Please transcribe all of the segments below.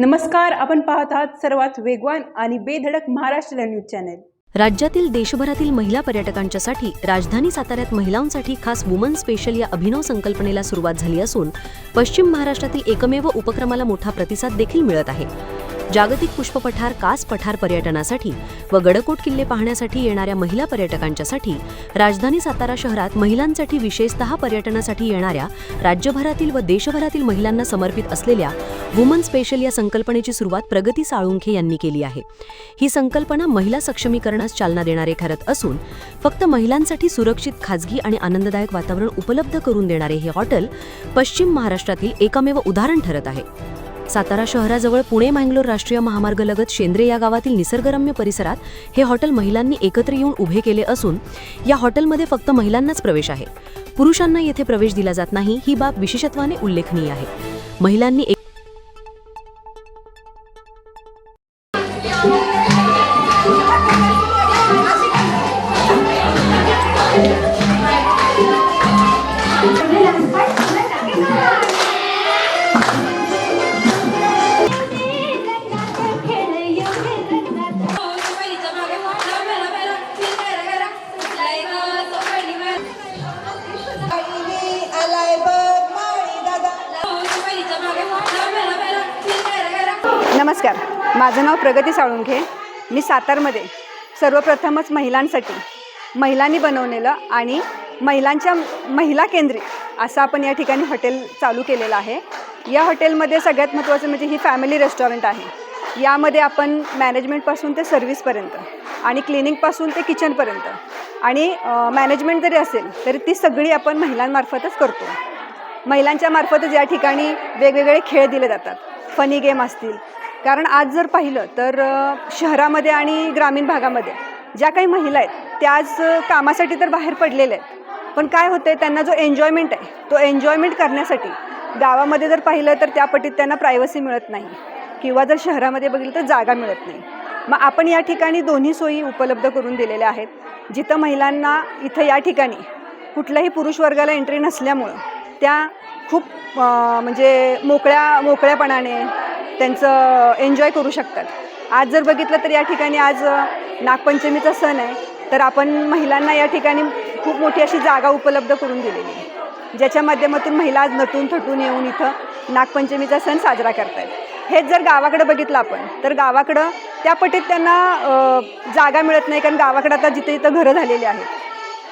नमस्कार आपण पाहत आहात सर्वात वेगवान आणि बेधडक महाराष्ट्र न्यूज चॅनेल. राज्यातील देशभरातील महिला पर्यटकांच्यासाठी राजधानी साताऱ्यात महिलांसाठी खास वुमन स्पेशल या अभिनव संकल्पनेला सुरुवात झाली असून पश्चिम महाराष्ट्रातील एकमेव उपक्रमाला मोठा प्रतिसाद देखील मिळत आहे. जागतिक पुष्पपठार कास पठार पर्यटनासाठी व गडकोट किल्ले पाहण्यासाठी येणाऱ्या महिला पर्यटकांच्यासाठी राजधानी सातारा शहरात महिलांसाठी विशेषतः पर्यटनासाठी येणाऱ्या राज्यभरातील व देशभरातील महिलांना समर्पित असलेल्या वुमन स्पेशल या संकल्पनेची सुरुवात प्रगती साळुंखे यांनी केली आहे. ही संकल्पना महिला सक्षमीकरणास चालना देणारे ठरत असून फक्त महिलांसाठी सुरक्षित खाजगी आणि आनंददायक वातावरण उपलब्ध करून देणारे हे हॉटेल पश्चिम महाराष्ट्रातील एकमेव उदाहरण ठरत आहे. सातारा शहराजवळ पुणे मँगलोर राष्ट्रीय महामार्गलगत शेंद्रे या गावातील निसर्गरम्य परिसरात हे हॉटेल महिलांनी एकत्र येऊन उभे केले असून या हॉटेलमध्ये फक्त महिलांनाच प्रवेश आहे. पुरुषांना येथे प्रवेश दिला जात नाही ही बाब विशेषत्वाने उल्लेखनीय आहे. महिलांनी नमस्कार. माझं नाव प्रगती साळुंखे. मी सातारमध्ये सर्वप्रथमच महिलांसाठी महिलांनी बनवलेलं आणि महिलांच्या महिला केंद्रित असं आपण या ठिकाणी हॉटेल चालू केलेलं आहे. या हॉटेलमध्ये सगळ्यात महत्त्वाचं म्हणजे ही फॅमिली रेस्टॉरंट आहे. यामध्ये आपण मॅनेजमेंटपासून ते सर्व्हिसपर्यंत आणि क्लिनिंगपासून ते किचनपर्यंत आणि मॅनेजमेंट जरी असेल तरी ती सगळी आपण महिलांमार्फतच करतो. महिलांच्या मार्फतच या ठिकाणी वेगवेगळे खेळ दिले जातात. फनी गेम असतील कारण आज जर पाहिलं तर शहरामध्ये आणि ग्रामीण भागामध्ये ज्या काही महिला आहेत त्या आज कामासाठी तर बाहेर पडलेल्या आहेत. पण काय होतं त्यांना जो एन्जॉयमेंट आहे तो एन्जॉयमेंट करण्यासाठी गावामध्ये जर पाहिलं तर त्या पटीत त्यांना प्रायव्हसी मिळत नाही. किंवा जर शहरामध्ये बघितलं तर जागा मिळत नाही. मग आपण या ठिकाणी दोन्ही सोयी उपलब्ध करून दिलेल्या आहेत जिथं महिलांना इथं या ठिकाणी कुठल्याही पुरुष वर्गाला एंट्री नसल्यामुळं त्या खूप म्हणजे मोकळ्या मोकळ्यापणाने त्यांचं एन्जॉय करू शकतात. आज जर बघितलं तर या ठिकाणी आज नागपंचमीचा सण आहे तर आपण महिलांना या ठिकाणी खूप मोठी अशी जागा उपलब्ध करून दिलेली आहे. ज्याच्या माध्यमातून महिला आज नटून थटून येऊन इथं नागपंचमीचा सण साजरा करतायत. हेच जर गावाकडं बघितलं आपण तर गावाकडं त्या पटीत त्यांना जागा मिळत नाही कारण गावाकडं आता जिथे जिथं घरं झालेली आहेत.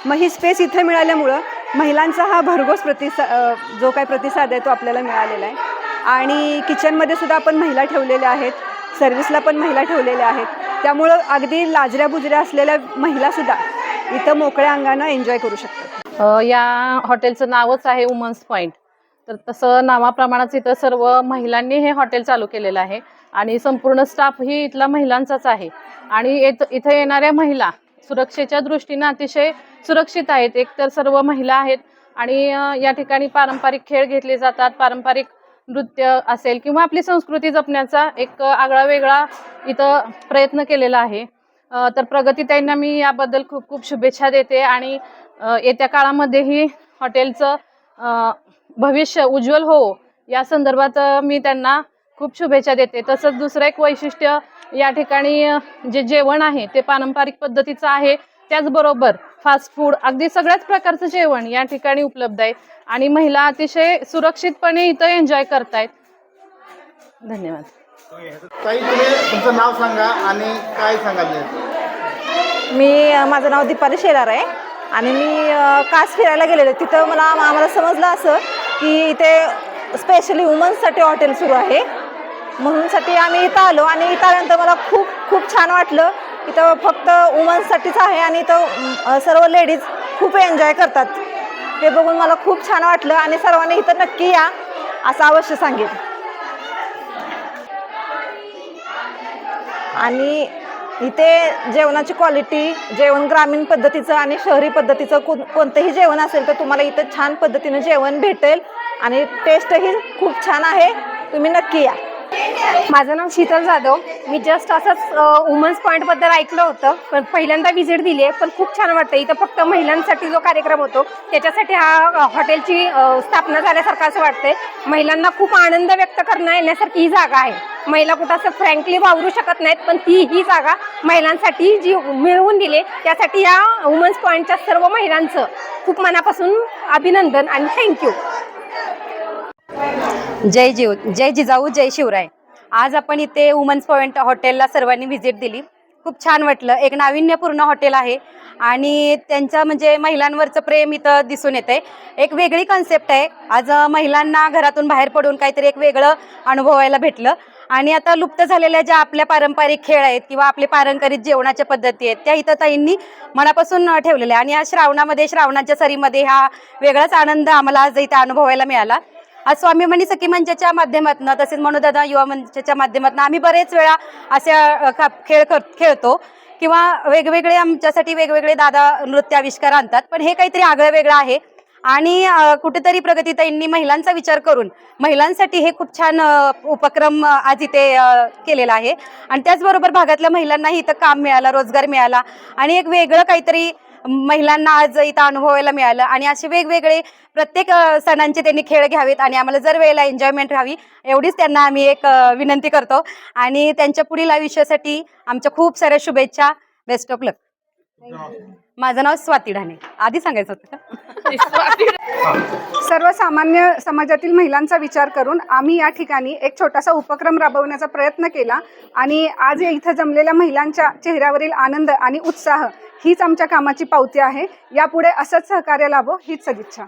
मग ही स्पेस इथं मिळाल्यामुळं महिलांचा हा भरघोस प्रतिसा जो काय प्रतिसाद आहे तो आपल्याला मिळालेला आहे. आणि किचनमध्ये सुद्धा आपण महिला ठेवलेल्या आहेत. सर्व्हिसला पण महिला ठेवलेल्या आहेत. त्यामुळं अगदी लाजऱ्या बुजऱ्या असलेल्या महिलासुद्धा इथं मोकळ्या अंगानं एन्जॉय करू शकतात. या हॉटेलचं नावच आहे वुमन्स पॉईंट तर तसं नावाप्रमाणेच इथं सर्व महिलांनी हे हॉटेल चालू केलेलं आहे. आणि संपूर्ण स्टाफ ही इथला महिलांचाच आहे. आणि येत इथं येणाऱ्या महिला सुरक्षेच्या दृष्टीनं अतिशय सुरक्षित आहेत. एकतर सर्व महिला आहेत. आणि या ठिकाणी पारंपरिक खेळ घेतले जातात. पारंपरिक नृत्य असेल किंवा आपली संस्कृती जपण्याचा एक आगळा वेगळा इथं प्रयत्न केलेला आहे. तर प्रगतीताईंना मी याबद्दल खूप खूप शुभेच्छा देते आणि येत्या काळामध्येही हॉटेलचं भविष्य उज्ज्वल हो या संदर्भात मी त्यांना खूप शुभेच्छा देते. तसंच दुसरं एक वैशिष्ट्य या ठिकाणी जे जेवण आहे ते पारंपरिक पद्धतीचं आहे. त्याचबरोबर फास्ट फूड अगदी सगळ्याच प्रकारचं जेवण या ठिकाणी उपलब्ध आहे. आणि महिला अतिशय सुरक्षितपणे इथं एन्जॉय करतायत. धन्यवाद. ताई तुम्ही तुमचं नाव सांगा आणि काय सांगाल? मी माझं नाव दीपाली शेलार आहे. आणि मी कास फिरायला गेलेले. तिथं मला आम्हाला समजलं असं की इथे स्पेशली वुमन्ससाठी हॉटेल सुरू आहे. म्हणूनसाठी आम्ही इथं आलो आणि इथं आल्यानंतर मला खूप खूप छान वाटलं. इथं फक्त वुमन्ससाठीच आहे आणि इथं सर्व लेडीज खूप एन्जॉय करतात. ते बघून मला खूप छान वाटलं आणि सर्वांनी इथं नक्की या असं अवश्य सांगेल आणि इथे जेवणाची क्वालिटी जेवण ग्रामीण पद्धतीचं आणि शहरी पद्धतीचं कोण कोणतंही जेवण असेल तर तुम्हाला इथं छान पद्धतीनं जेवण भेटेल आणि टेस्टही खूप छान आहे. तुम्ही नक्की या. माझं नाव शीतल जाधव. मी जस्ट असंच वुमन्स पॉईंटबद्दल ऐकलं होतं. पण पहिल्यांदा व्हिजिट दिली आहे पण खूप छान वाटतं इथं फक्त महिलांसाठी जो कार्यक्रम होतो त्याच्यासाठी हा हॉटेलची स्थापना झाल्यासारखं असं वाटतंय. महिलांना खूप आनंद व्यक्त करणं येण्यासारखी ही जागा आहे. महिला कुठं असं फ्रँकली वावरू शकत नाहीत पण ती ही जागा महिलांसाठी जी मिळवून दिली त्यासाठी या वुमन्स पॉईंटच्या सर्व महिलांचं खूप मनापासून अभिनंदन आणि थँक्यू जय जीव जय जिजाऊ जय शिवराय. आज आपण इथे वुमन्स पॉईंट हॉटेलला सर्वांनी व्हिजिट दिली. खूप छान वाटलं. एक नाविन्यपूर्ण हॉटेल आहे आणि त्यांचं म्हणजे महिलांवरचं प्रेम इथं दिसून येत आहे एक वेगळी कन्सेप्ट आहे. आज महिलांना घरातून बाहेर पडून काहीतरी एक वेगळं अनुभवायला भेटलं. आणि आता लुप्त झालेल्या ज्या आपल्या पारंपरिक खेळ आहेत किंवा आपले पारंपरिक जेवणाच्या पद्धती आहेत त्या इथं ताईंनी मनापासून ठेवलेल्या आहे आणि या श्रावणामध्ये श्रावणाच्या सरीमध्ये हा वेगळाच आनंद आम्हाला आज इथं अनुभवायला मिळाला. आज स्वामीमणी सखी मंचाच्या माध्यमातून तसेच मनोदादा युवा मंचाच्या माध्यमातून आम्ही बरेच वेळा अशा खा- खेळ कर खेळतो. किंवा वेगवेगळे आमच्यासाठी वेगवेगळे दादा नृत्य आविष्कार आणतात. पण हे काहीतरी आगळं वेगळं आहे. आणि कुठेतरी प्रगतीताईंनी महिलांचा विचार करून महिलांसाठी हे खूप छान उपक्रम आज इथे केलेला आहे. आणि त्याचबरोबर भागातल्या महिलांनाही इथं काम मिळालं रोजगार मिळाला. आणि एक वेगळं काहीतरी महिलांना आज इथं अनुभवायला मिळालं. आणि असे वेगवेगळे प्रत्येक सणांचे त्यांनी खेळ घ्यावेत आणि आम्हाला जर वेळेला एन्जॉयमेंट राहावी एवढीच त्यांना आम्ही एक विनंती करतो. आणि त्यांच्या पुढील आयुष्यासाठी आमच्या खूप साऱ्या शुभेच्छा. बेस्ट ऑफ लक माझं नाव स्वाती ढाणे. आधी सांगायचं होतं का? सर्वसामान्य समाजातील महिलांचा विचार करून आम्ही या ठिकाणी एक छोटासा उपक्रम राबवण्याचा प्रयत्न केला. आणि आज इथं जमलेल्या महिलांच्या चेहऱ्यावरील आनंद आणि उत्साह हीच आमच्या कामाची पावती आहे. यापुढे असंच सहकार्य लाभो हीच सदिच्छा.